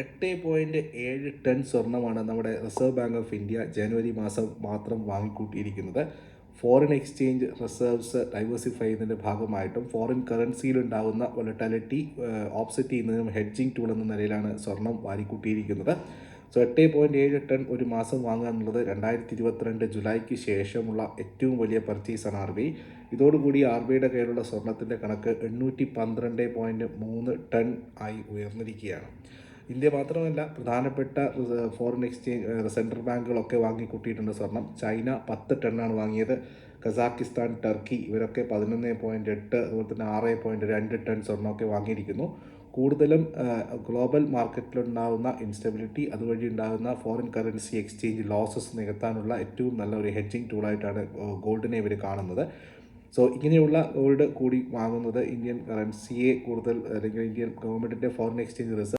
എട്ട് പോയിന്റ് ഏഴ് ടൺ സ്വർണമാണ് നമ്മുടെ റിസർവ് ബാങ്ക് ഓഫ് ഇന്ത്യ ജനുവരി മാസം മാത്രം വാങ്ങിക്കൂട്ടിയിരിക്കുന്നത്. ഫോറിൻ എക്സ്ചേഞ്ച് റിസർവ്സ് ഡൈവേഴ്സിഫൈ ചെയ്യുന്നതിന്റെ ഭാഗമായിട്ടും ഫോറിൻ കറൻസിയിലുണ്ടാകുന്ന വൊളറ്റാലിറ്റി ഓപ്സെറ്റ് ചെയ്യുന്നതിനും ഹെഡ്ജിങ് ടൂൾ എന്ന നിലയിലാണ് സ്വർണം വാങ്ങിക്കൂട്ടിയിരിക്കുന്നത് സോ എട്ട് പോയിന്റ് ഏഴ് ടൺ ഒരു മാസം വാങ്ങുക എന്നുള്ളത് രണ്ടായിരത്തി ഇരുപത്തിരണ്ട് ജൂലൈക്ക് ശേഷമുള്ള ഏറ്റവും വലിയ പർച്ചേസാണ് ആർ ബി ഇതോടുകൂടി ആർ ബി ഐയുടെ കയ്യിലുള്ള സ്വർണത്തിന്റെ കണക്ക് എണ്ണൂറ്റി പന്ത്രണ്ട് പോയിന്റ് മൂന്ന് ടൺ ആയി ഉയർന്നിരിക്കുകയാണ്. ഇന്ത്യ മാത്രമല്ല പ്രധാനപ്പെട്ട ഫോറിൻ എക്സ്ചേഞ്ച് സെൻട്രൽ ബാങ്കുകളൊക്കെ വാങ്ങിക്കൂട്ടിയിട്ടുണ്ട് സ്വർണം. ചൈന പത്ത് ടണ്ണാണ് വാങ്ങിയത്. കസാക്കിസ്ഥാൻ ടർക്കി ഇവരൊക്കെ പതിനൊന്ന് പോയിന്റ് എട്ട് അതുപോലെ തന്നെ ആറ് പോയിന്റ് രണ്ട് ടൺ സ്വർണമൊക്കെ വാങ്ങിയിരിക്കുന്നു. കൂടുതലും ഗ്ലോബൽ മാർക്കറ്റിലുണ്ടാകുന്ന ഇൻസ്റ്റബിലിറ്റി അതുവഴി ഉണ്ടാകുന്ന ഫോറിൻ കറൻസി എക്സ്ചേഞ്ച് ലോസസ് നികത്താനുള്ള ഏറ്റവും നല്ല ഒരു ഹെഡ്ജിങ് ടൂളായിട്ടാണ് ഗോൾഡിനെ ഇവർ കാണുന്നത്. സോ ഇങ്ങനെയുള്ള ഗോൾഡ് കൂടി വാങ്ങുന്നത് ഇന്ത്യൻ കറൻസിയെ കൂടുതൽ അല്ലെങ്കിൽ ഇന്ത്യൻ ഗവൺമെന്റിന്റെ ഫോറിൻ എക്സ്ചേഞ്ച് റിസർവ്